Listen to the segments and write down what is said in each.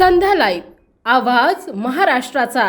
संध्या live आवाज महाराष्ट्राचा.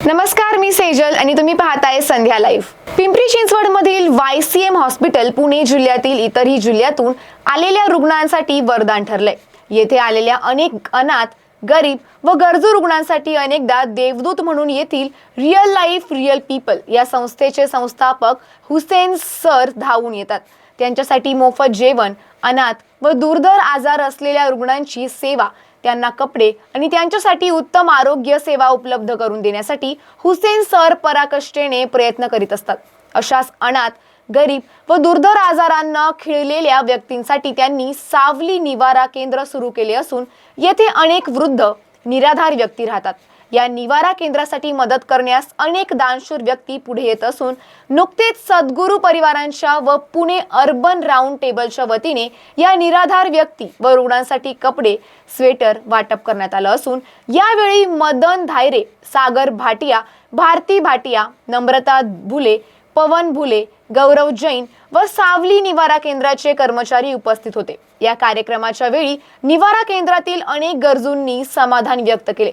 नमस्कार मी सेजल आणि तुम्ही पाहताय Sandhya live Pimpri चिंचवडमधील Y C M hospital Pune जिल्ह्यातील इतरही जिल्ह्यातून आलेल्या रुग्णांसाठी वरदान ठरलंय. येथे आलेल्या अनेक अनाथ गरीब व गरजू रुग्णांसाठी अनेकदा देवदूत म्हणून येथील रिअल लाईफ रिअल पीपल या संस्थेचे संस्थापक हुसेन सर धावून येतात. त्यांच्यासाठी मोफत जेवण अनाथ व दुर्धर आजार असलेल्या रुग्णांची सेवा त्यांना कपडे आणि त्यांच्यासाठी उत्तम आरोग्य सेवा उपलब्ध करून देण्यासाठी हुसेन सर पराकष्टेने प्रयत्न करीत असतात. अशाच अनाथ गरीब व दुर्धर आजारांना खिळलेल्या व्यक्तींसाठी त्यांनी सावली निवारा केंद्र सुरू केले असून येथे अनेक वृद्ध निराधार व्यक्ती राहतात. या निवारा केंद्रासाठी मदत करण्यास अनेक दानशूर व्यक्ती पुढे येत असून नुकतेच सद्गुरू परिवारांच्या व पुणे अर्बन राऊंड टेबलच्या वतीने या निराधार व्यक्ती व रुग्णांसाठी कपडे स्वेटर वाटप करण्यात आलं असून यावेळी मदन धायरे सागर भाटिया भारती भाटिया नम्रता भुले पवन भुले गौरव जैन व सावली निवारा केंद्राचे कर्मचारी उपस्थित होते. या कार्यक्रमाच्या वेळी निवारा केंद्रातील अनेक गरजूंनी समाधान व्यक्त केले.